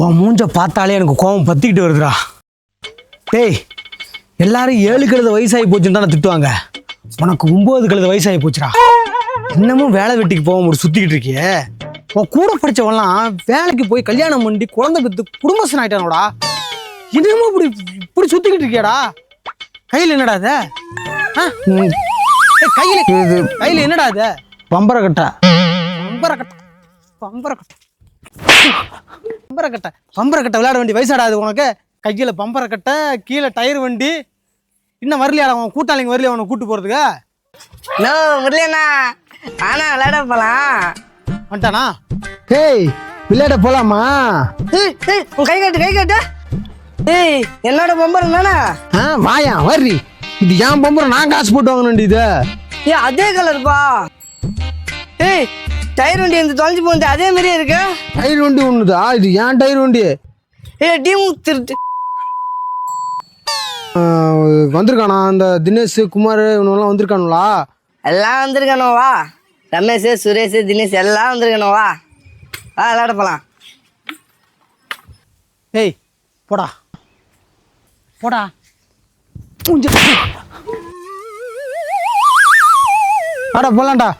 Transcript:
உன் மூஞ்ச பார்த்தாலே எனக்கு கோவம் பத்திக்கிட்டு வருதுடா. டேய் எல்லாரும் ஏழு கழுத வயசாகி போச்சுன்னு தானே திட்டுவாங்க. உனக்கு ஒன்பது கழுத வயசாகி போச்சுடா. இன்னமும் வேலை வெட்டிக்கு போக முடியும் சுத்திக்கிட்டு இருக்கியே. உன் கூட படிச்சவன்லாம் வேலைக்கு போய் கல்யாணம் பண்ணி குழந்தை பெற்று குடும்பஸ்தன் ஆயிட்டானோடா. இன்னமும் இப்படி இப்படி சுத்திக்கிட்டு இருக்கியாடா. கையில் என்னடா இது? கையில கையில் என்னடா இது? பம்பர கட்டை பம்பர கட்டை பம்பர கட்டை பம்பர கட்டை பம்பர கட்டை விளையாட வேண்டிய வயசாடாது உனக்கு. கையில் பம்பர கட்டை கீழே டயர் வண்டி. இன்னும் வரலையாடா உன் கூட்டாளிங்க வரலையா உனக்கு கூட்டு போகிறதுக்கு நோ முரளியண்ணா ஆனா விளையாட போலாம். வந்துட்டானா? ஹேய் விளையாட போலாமா? ஏய், ஏய், உன் கை கட்டு கை கட்டு. ஏய் என்னோட பம்பரம் தானே? ஆ வாயா வர்றி. இது ஏன் பம்பரம் நான் காசு போட்டு வாங்க வேண்டியது ஏ அதே கலர்ப்பா ஏய் டயர் வண்டி இந்த தொலைஞ்சு போகுது அதே மாதிரியே இருக்கு. டயர் வண்டி ஒண்ணுதா? இது ஏன் டயர் வண்டி ஏய் டீம் திருட்டு வந்திருக்கானா? அந்த தினேஷ் குமார் இவனெல்லாம் வந்திருக்கானுங்களா? எல்லாம் வந்திருக்கணும் வா. ரமேஷ் சுரேஷ் தினேஷ் எல்லாம் வந்திருக்கணும் வா. வா விளையாட போலாம். ஏய் போடா. போடா. வாடா போலாம்டா.